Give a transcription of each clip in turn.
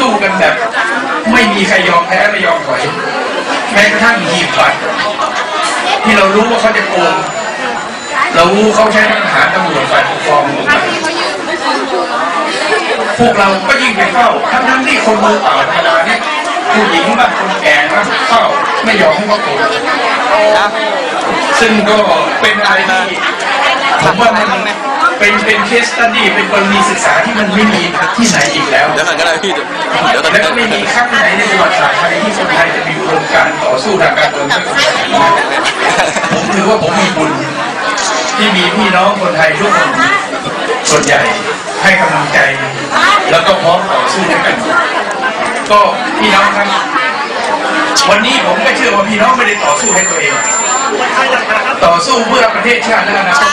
สู้กันแบบ ไม่มีใครยอมแพ้ไม่ยอมถอยแม้กระทั่งหีบบัตรที่เรารู้ว่าเขาจะโกงเรารู้เขาใช้ทหารตำรวจฝ่ายปกครองพวกเราก็ยิ่งไปเข้าทั้งทั้งๆที่คนมือเปล่าธรรมดาเนี่ยผู้หญิงบางคนแก่บ้างเข้าไม่ยอมให้เขาโกงซึ่งก็เป็นอะไรที่ผมว่ามัน เป็นเป็นเคสตัดดี้เป็นกรณีศึกษาที่มันไม่มีที่ไหนอีกแล้ว เดี๋ยวมันก็ได้พี่เดี๋ยวตอนและนี้ก็ไม่มีครั้งไหนในประวัติศาสตร์ไทยที่คนไทยจะมีโครงการต่อสู้ทางการเมืองด้วยผมถือว่าผมมีบุญที่มีพี่น้องคนไทยทุกคนส่วนใหญ่ให้กำลังใจ แล้วก็พร้อมต่อสู้ด้วยกัน ก็พี่น้องครับ วันนี้ผมก็เชื่อว่าพี่น้องไม่ได้ต่อสู้ให้ตัวเอง ต่อสู้เพื่อประเทศชาติและอนาคต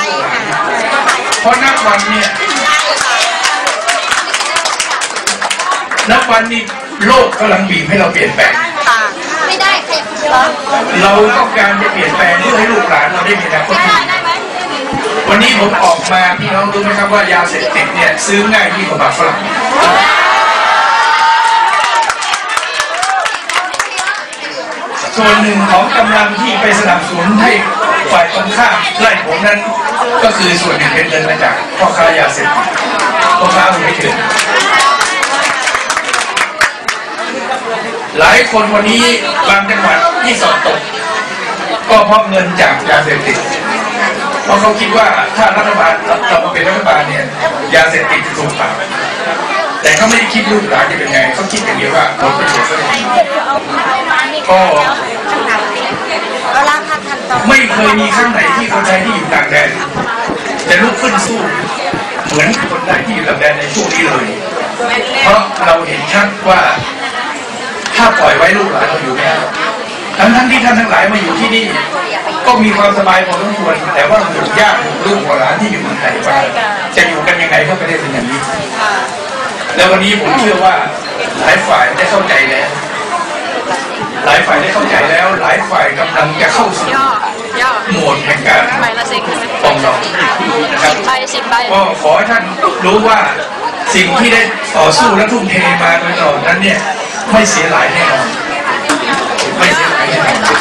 เพราะนักวันเนี่ยนับวันนี้โลกกำลังบีบให้เราเปลี่ยนแปลงไม่ได้ใครเหรอเราต้องการจะเปลี่ยนแปลงเพื่อให้ลูกหลานเราได้มีอนาคตที่ได้ดีได้ไหมวันนี้ผมออกมาพี่น้องรู้ไหมครับว่ายาเสพติดเนี่ยซื้อง่ายยิ่งกว่าหมากฝรั่ง ส่วนหนึ่งของกำลังที่ไปสนับสนุนให้ฝ่ายตรงข้ามไล่ผมนั้น ก็คือส่วนหนึ่งเป็นเงินมาจากพ่อค้ายาเสพติดพ่อค้าอาวุธไม่ถึงหลายคนวันนี้บางจังหวัดที่สอบตก ก็เพราะเงินจากยาเสพติดเพราะเขาคิดว่าถ้ารัฐบาลเรามาเป็นรัฐบาลเนี่ยยาเสพติดจะถูกปราบ แต่เขาไม่ได้คิดลูกหลานจะเป็นไงเขาคิดอย่างเดียวว่าผลประโยชน์ก็ได้ก็เวลาพักทันต่อไม่เคยมีครั้งไหนที่คนไทยที่อยู่ต่างแดนจะลุกขึ้นสู้ เหมือนคนไทยที่อยู่ต่างแดนในช่วงนี้เลย เพราะเราเห็นชัดว่า ถ้าปล่อยไว้ลูกหลานเราอยู่ไม่ได้ทั้งทั้งที่ท่านทั้งหลายมาอยู่ที่นี่ ก็มีความสบายพอสมควรแต่ว่าหมู่ญาติลูกหลานที่อยู่เมืองไทยว่าจะอยู่กันยังไงก็ไม่ได้เป็นอย่างนี้ แล้ววันนี้ผมเชื่อว่าหลายฝ่ายได้เข้าใจแล้ว หลายฝ่ายได้เข้าใจแล้ว หลายฝ่ายกำลังจะเข้าสู่ย่อย่อโหมดแห่งการใบละสิบปรองดองนะครับใบสิบใบก็ขอให้ท่านรู้ว่าสิ่งที่ได้ต่อสู้และทุ่มเทมาโดยตลอดนั้นเนี่ยไม่เสียหลายแน่นอนไม่เสียหายแน่นอน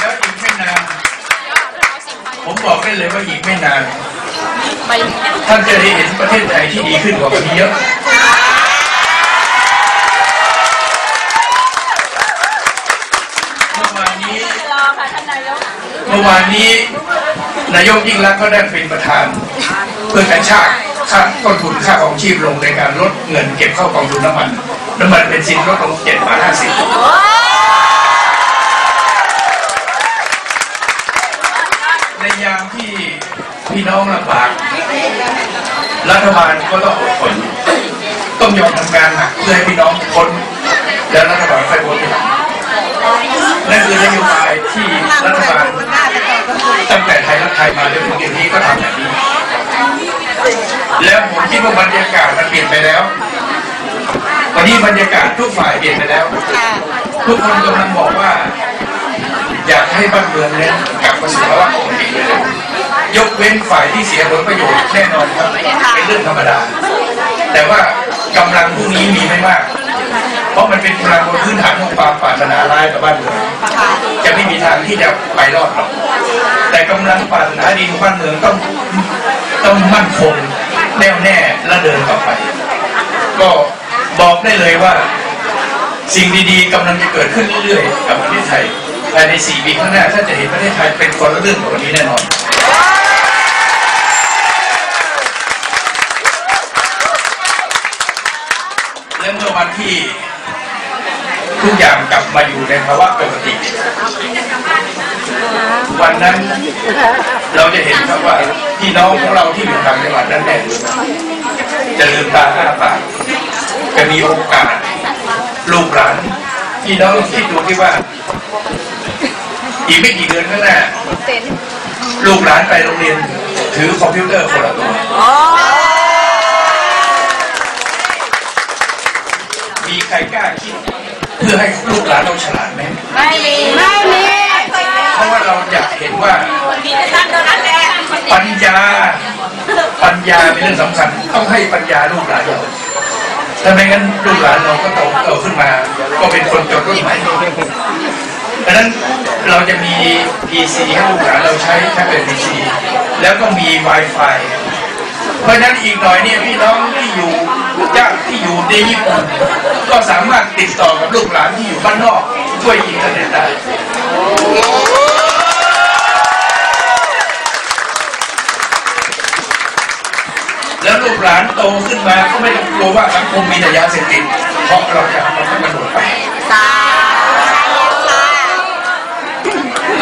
แล้วอีกไม่นานผมบอกได้เลยว่าอีกไม่นาน ใบ ท่านจะได้เห็นประเทศไทยที่ดีขึ้นกว่าวันนี้เยอะเมื่อวานนี้รอค่ะท่านนายกเมื่อวานนี้นายกยิ่งรักษณ์ก็ได้เป็นประธาน เพื่อกระชากค่าต้นทุนค่าของชีพลงในการลดเงินเก็บเข้ากองทุนน้ำมัน น้ำมันเป็นสินลดลงเจ็ดบาทห้าสิบในยามที่ พี่น้องลำบากรัฐบาลก็ต้องอดทนต้องยอมทำงานหนักเพื่อให้พี่น้องพ้นแล้วรัฐบาลค่อยพ้นทีหลังนั่นคือนโยบายที่รัฐบาลตั้งแต่ไทยรักไทยมาจนถึงเดี๋ยวนี้ก็ทำแบบนี้ แล้วผมคิดว่าบรรยากาศมันเปลี่ยนไปแล้ววันนี้บรรยากาศทุกฝ่ายเปลี่ยนไปแล้ว ทุกคนกำลังบอกว่า อยากให้บ้านเมืองเนี้กลับมาสู่ภาวะปกติเลย ยกเว้นฝ่ายที่เสียผลประโยชน์แน่นอนครับเป็นเรื่องธรรมดา แต่ว่ากำลังพวกนี้มีไม่มาก เพราะมันเป็นพลังบนพื้นฐานของความปรารถนาร้ายกับบ้านเมืองจะไม่มีทางที่จะไปรอดหรอกแต่กำลังปรารถนาดีของบ้านเมืองต้องต้องมั่นคงแน่วแน่และเดินต่อไป ก็บอกได้เลยว่าสิ่งดีๆกำลังจะเกิดขึ้นเรื่อยๆ กับประเทศไทยภายใน 4 ปีข้างหน้าท่านจะเห็นประเทศไทยเป็นคนละเรื่องกับวันนี้แน่นอน และเมื่อ วันที่ทุกอย่างกลับมาอยู่ในภาวะปกติ วันนั้นเราจะเห็นครับว่าพี่น้องของเราที่อยู่ต่างจังหวัดนั้นแน่จะลืมตาอ้าปากจะมีโอกาสลูกหลานพี่น้องคิดดูที่ว่า อีกไม่กี่เดือนข้างหน้าลูกหลานไปโรงเรียน ถือคอมพิวเตอร์คนละตัว มีใครกล้าคิด เพื่อให้ลูกหลานเราฉลาดไหมไม่มีไม่มีเพราะว่าเราอยากเห็นว่ามีแต่ท่านเท่านั้นแหละปัญญา ปัญญาเป็นเรื่องสำคัญต้องให้ปัญญาลูกหลานเราถ้าไม่งั้นลูกหลานเราก็โตโตขึ้นมา ก็เป็นคนจบรุ่นใหม่ดังนั้นเราจะมี PC ให้ลูกหลานเราใช้แท็บเล็ต PC แล้วก็มี Wi-Fi เพราะฉะนั้นอีกหน่อยเนี่ยพี่น้องที่อยู่ญาติที่อยู่ในญี่ปุ่นก็สามารถติดต่อกับลูกหลานที่อยู่บ้านนอกด้วยอินเทอร์เน็ตได้แล้วลูกหลานโตขึ้นมาก็ไม่ต้องกลัวว่าสังคมมีแต่ยาเสพติดเพราะเราจะมันไม่กระโดดไป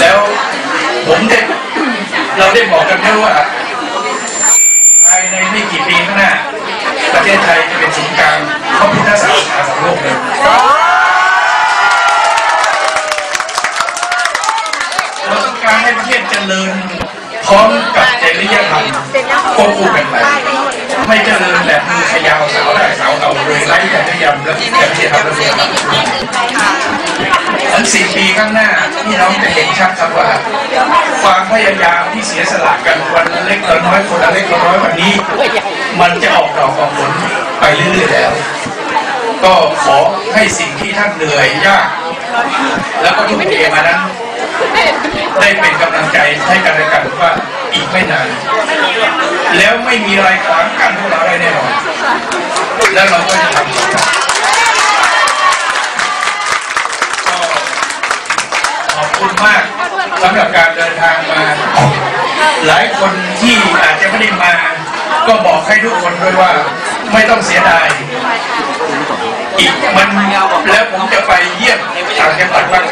แล้วผมได้เราได้บอกกันแล้วว่า ยในไม่กี่ปีข้างหน้า ประเทศไทยจะเป็นศูนย์กลางพระพุทธศาสนาของโลกเลยเราต้องการให้ประเทศเจริญพร้อมกับจริยธรรมควบคู่กันไปไม่เจริญแบบมือขยาวสาวได้สาวเอาเลยไร้แต่จะยำและแต่ที่ทำระเบียบทั้งสี่ปีข้างหน้า พี่น้องจะเห็นชัดครับว่า ความพยายามที่เสียสละกันวันเล็กละน้อยคนละเล็กละน้อยวันนี้ มันจะออกดอกออกผลไปเรื่อยๆแล้ว ก็ขอให้สิ่งที่ท่านเหนื่อยยาก แล้วก็ทุ่มเทมานั้น ได้เป็นกำลังใจให้กันและกันว่าอีกไม่นาน แล้วไม่มีอะไรขวางกันพวกเราได้แน่นอน แล้วเราก็จะทำต่อไปก็ขอบคุณมากสำหรับการเดินทางมา หลายคนที่อาจจะไม่ได้มา ก็บอกให้ทุกคนด้วยว่าไม่ต้องเสียดายอีกมันแล้วผมจะไปเยี่ยมต่างจังหวัดบ้าง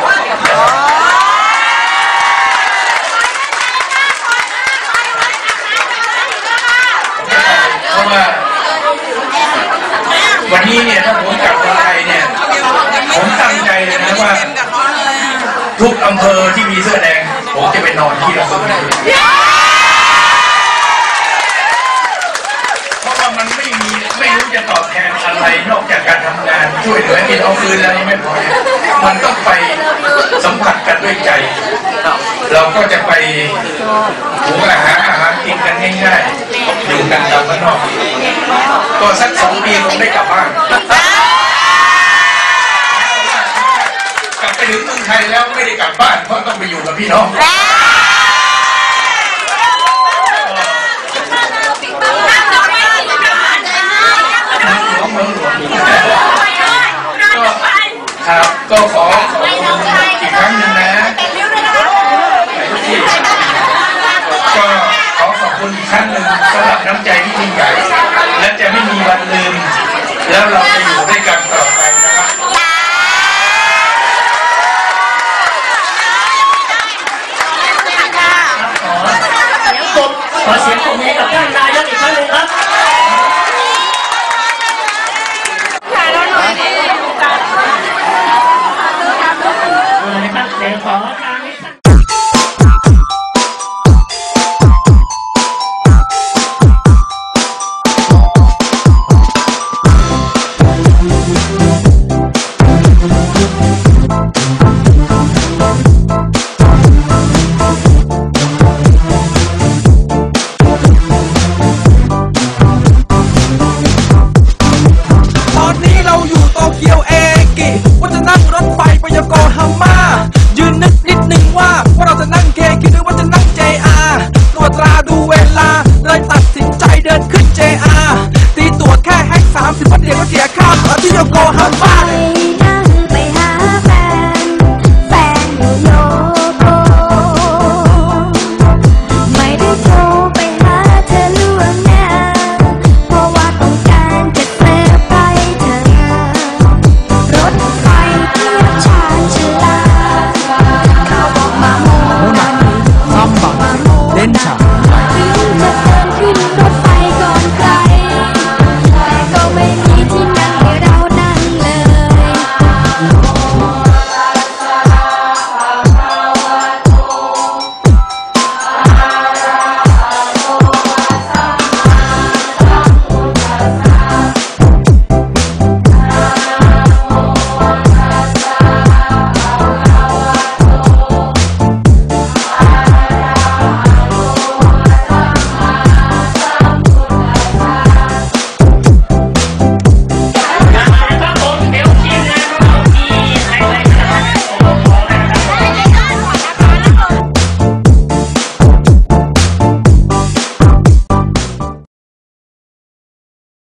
เพราะว่าวันนี้เนี่ยถ้าผมกลับมาไทยเนี่ย ผมตั้งใจเลยนะว่า ทุกอำเภอที่มีเสื้อแดง ผมจะไปนอนที่อำเภอนั้นเพราะว่ามันไม่มีไม่รู้จะตอบแทน อะไรนอกจากการทำงานช่วยเหลือกินเอาคืนแล้วไม่พอมันต้องไปสัมผัสกันด้วยใจ เราก็จะไปหูอาหารอาหารกินกันง่ายๆอยู่กันตามบ้านนอกก็สักสองปีคงได้กลับบ้านกลับไปถึงเมืองไทยแล้วไม่ได้กลับบ้านเพราะต้องไปอยู่กับพี่น้อง